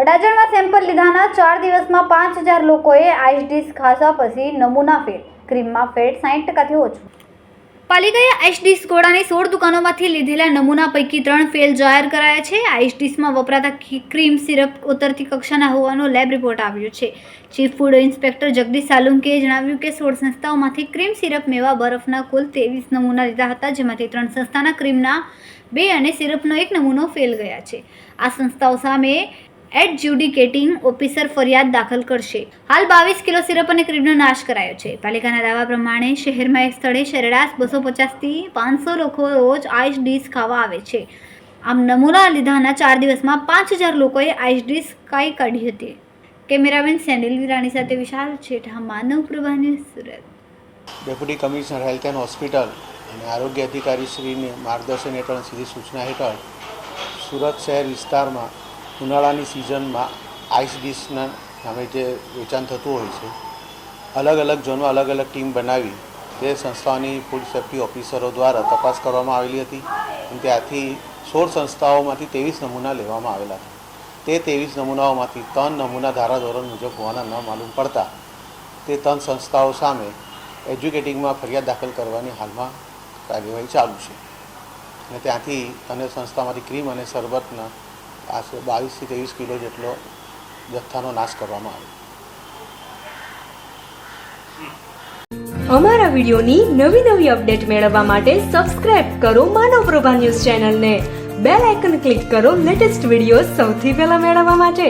અડાજણમાં sample લીધાના ચાર દિવસમાં પાંચ હજાર લોકોએ આઈસ ડીશ ખાધા પછી નમૂના ફેલ ક્રીમમાં ફેટ સાઠ ટકાથી ઓછું. પાલિકાએ આઈસ ડીશ ગોળાની સોળ દુકાનોમાંથી લીધેલા નમૂના પૈકી ત્રણ ફેલ જાહેર કરાયા છે. આઈસ ડીશમાં વપરાતા ક્રીમ સિરપ ઉતરતી કક્ષાના હોવાનો લેબ રિપોર્ટ આવ્યો છે. ચીફ ફૂડ ઇન્સ્પેક્ટર જગદીશ સાલુંકીએ જણાવ્યું કે સોળ સંસ્થાઓમાંથી ક્રીમ સિરપ મેવા બરફના કુલ ત્રેવીસ નમૂના લીધા હતા, જેમાંથી ત્રણ સંસ્થાના ક્રીમના બે અને સિરપનો એક નમૂનો ફેલ ગયા છે. આ સંસ્થાઓ સામે એડજ્યુડિકેટિંગ ઓફિસર ફરિયાદ દાખલ કરશે. હાલ બાવીસ કિલો સિરપ અને ક્રીમનો નાશ કરાયો છે. પાલિકાના દાવા પ્રમાણે શહેરમાં એક સ્થળે સરેરાશ બસો પચાસથી પાંચસો લોકો રોજ આઈસ ડીશ ખાવા આવે છે. આમ નમૂના લીધાના ચાર દિવસમાં પાંચ હજાર લોકોએ આઈસ ડીશ કાઈ કાઢી હતી. કેમેરામેન સેનિલ વિરાણી સાથે Vishal Chhetha, Manav પ્રભાની Surat. Deputy commissioner health and hospital અને આરોગ્ય અધિકારી શ્રીની માર્ગદર્શન હેઠળ સીધી સૂચના હેઠળ સુરત શહેર વિસ્તારમાં ઉનાળાની સિઝનમાં આઈસ ડીશના નામે જે વેચાણ થતું હોય છે, અલગ અલગ ઝોનમાં અલગ અલગ ટીમ બનાવી તે સંસ્થાઓની ફૂડ સેફ્ટી ઓફિસરો દ્વારા તપાસ કરવામાં આવેલી હતી અને ત્યાંથી સોળ સંસ્થાઓમાંથી ત્રેવીસ નમૂના લેવામાં આવેલા હતા તે ત્રેવીસ નમૂનાઓમાંથી ત્રણ નમૂના ધારાધોરણ મુજબ હોવાના ન માલુમ પડતા તે ત્રણ સંસ્થાઓ સામે એજ્યુકેટિંગમાં ફરિયાદ દાખલ કરવાની હાલમાં કાર્યવાહી ચાલુ છે. અને ત્યાંથી અને સંસ્થામાંથી ક્રીમ અને શરબતના આશરે બાવીસથી ત્રેવીસ કિલો જેટલો જથ્થાનો નાશ કરવામાં આવ્યો. અમારા વિડીયોની નવી નવી અપડેટ મેળવવા માટે સબસ્ક્રાઇબ કરો માનવ પ્રભા ન્યૂઝ ચેનલને. બેલ આઇકન ક્લિક કરો લેટેસ્ટ વીડિયો સૌથી પહેલા મેળવવા માટે.